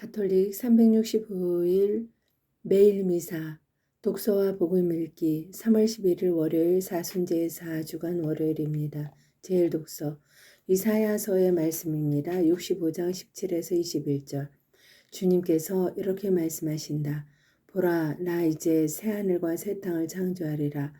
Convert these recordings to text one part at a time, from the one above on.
가톨릭 365일 매일 미사 독서와 복음 읽기 3월 11일 월요일 사순제 4주간 월요일입니다. 제일 독서 이사야서의 말씀입니다. 65장 17에서 21절 주님께서 이렇게 말씀하신다. 보라 나 이제 새하늘과 새 땅을 창조하리라.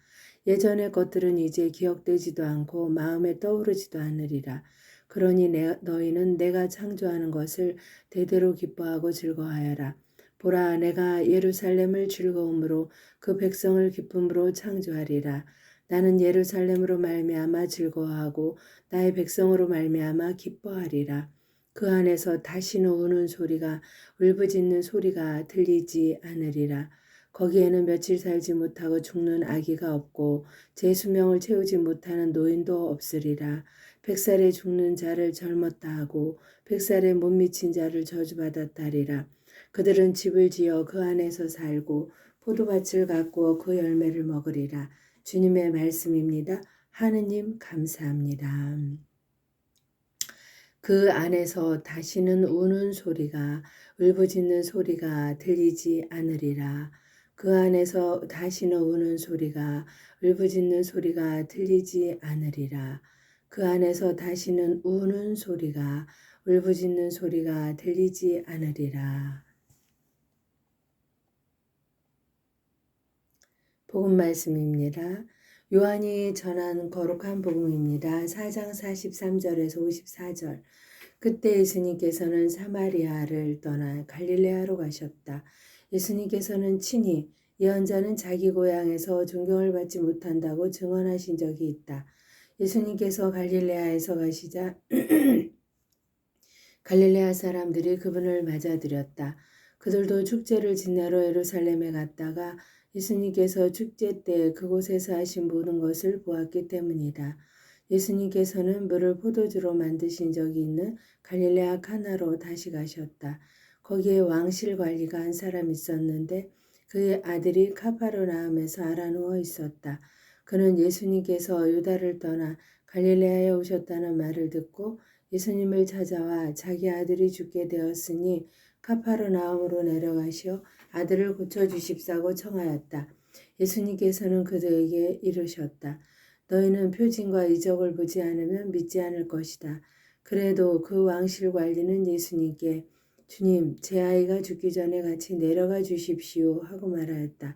예전의 것들은 이제 기억되지도 않고 마음에 떠오르지도 않으리라. 그러니 내, 너희는 내가 창조하는 것을 대대로 기뻐하고 즐거워하여라. 보라 내가 예루살렘을 즐거움으로 그 백성을 기쁨으로 창조하리라. 나는 예루살렘으로 말미암아 즐거워하고 나의 백성으로 말미암아 기뻐하리라. 그 안에서 다시는 우는 소리가 울부짖는 소리가 들리지 않으리라. 거기에는 며칠 살지 못하고 죽는 아기가 없고 제 수명을 채우지 못하는 노인도 없으리라. 백살에 죽는 자를 젊었다 하고 백살에 못 미친 자를 저주받았다리라. 그들은 집을 지어 그 안에서 살고 포도밭을 가꾸어 그 열매를 먹으리라. 주님의 말씀입니다. 하느님 감사합니다. 그 안에서 다시는 우는 소리가 울부짖는 소리가 들리지 않으리라. 그 안에서 다시는 우는 소리가 울부짖는 소리가 들리지 않으리라. 그 안에서 다시는 우는 소리가 울부짖는 소리가 들리지 않으리라. 복음 말씀입니다. 요한이 전한 거룩한 복음입니다. 4장 43절에서 54절. 그때 예수님께서는 사마리아를 떠나 갈릴레아로 가셨다. 예수님께서는 친히 예언자는 자기 고향에서 존경을 받지 못한다고 증언하신 적이 있다. 예수님께서 갈릴레아에서 가시자 갈릴레아 사람들이 그분을 맞아들였다. 그들도 축제를 지내러 예루살렘에 갔다가 예수님께서 축제 때 그곳에서 하신 모든 것을 보았기 때문이다. 예수님께서는 물을 포도주로 만드신 적이 있는 갈릴레아 카나로 다시 가셨다. 거기에 왕실 관리가 한 사람 있었는데 그의 아들이 카파르나움에서 알아누워 있었다. 그는 예수님께서 유다를 떠나 갈릴레아에 오셨다는 말을 듣고 예수님을 찾아와 자기 아들이 죽게 되었으니 카파르나움으로 내려가시어 아들을 고쳐 주십사고 청하였다. 예수님께서는 그들에게 이르셨다. 너희는 표징과 이적을 보지 않으면 믿지 않을 것이다. 그래도 그 왕실 관리는 예수님께 주님, 제 아이가 죽기 전에 같이 내려가 주십시오 하고 말하였다.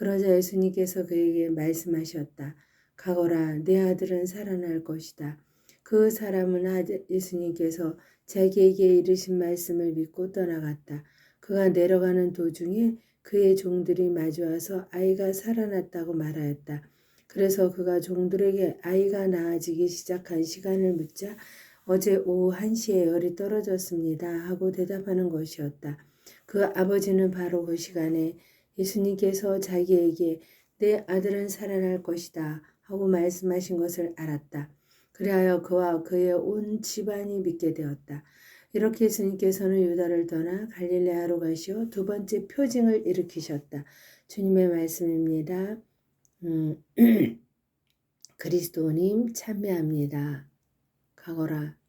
그러자 예수님께서 그에게 말씀하셨다. 가거라, 내 아들은 살아날 것이다. 그 사람은 예수님께서 자기에게 이르신 말씀을 믿고 떠나갔다. 그가 내려가는 도중에 그의 종들이 마주와서 아이가 살아났다고 말하였다. 그래서 그가 종들에게 아이가 나아지기 시작한 시간을 묻자 어제 오후 1시에 열이 떨어졌습니다 하고 대답하는 것이었다. 그 아버지는 바로 그 시간에 예수님께서 자기에게 내 아들은 살아날 것이다 하고 말씀하신 것을 알았다. 그리하여 그와 그의 온 집안이 믿게 되었다. 이렇게 예수님께서는 유다를 떠나 갈릴레아로 가시어 두 번째 표징을 일으키셨다. 주님의 말씀입니다. 음, 그리스도님 참여합니다. 가거라.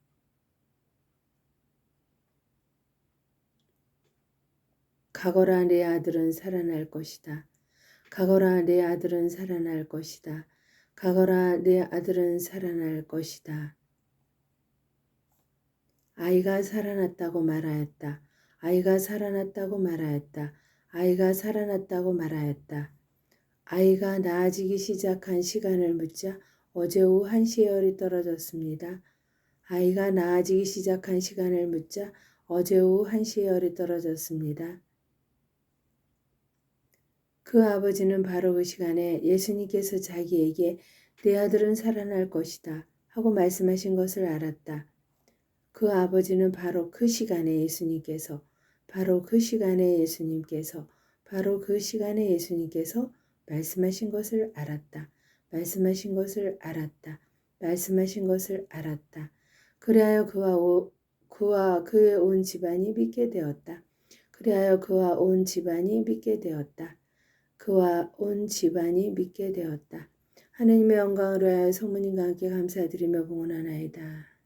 가거라 내 아들은 살아날 것이다. 가거라 내 아들은 살아날 것이다. 가거라 내 아들은 살아날 것이다. 아이가 살아났다고 말하였다. 아이가 살아났다고 말하였다. 아이가 살아났다고 말하였다. 아이가 나아지기 시작한 시간을 묻자 어제 오후 1시에 열이 떨어졌습니다. 아이가 나아지기 시작한 시간을 묻자 어제 오후 1시에 열이 떨어졌습니다. 그 아버지는 바로 그 시간에 예수님께서 자기에게 내 아들은 살아날 것이다 하고 말씀하신 것을 알았다. 그 아버지는 바로 그 시간에 예수님께서 바로 그 시간에 예수님께서 바로 그 시간에 예수님께서 말씀하신 것을 알았다. 말씀하신 것을 알았다. 말씀하신 것을 알았다. 그리하여 그와 오, 그와 그의 온 집안이 믿게 되었다. 그리하여 그와 온 집안이 믿게 되었다. 그와 온 집안이 믿게 되었다. 하느님의 영광을 위하여 성모님과 함께 감사드리며 봉헌하나이다.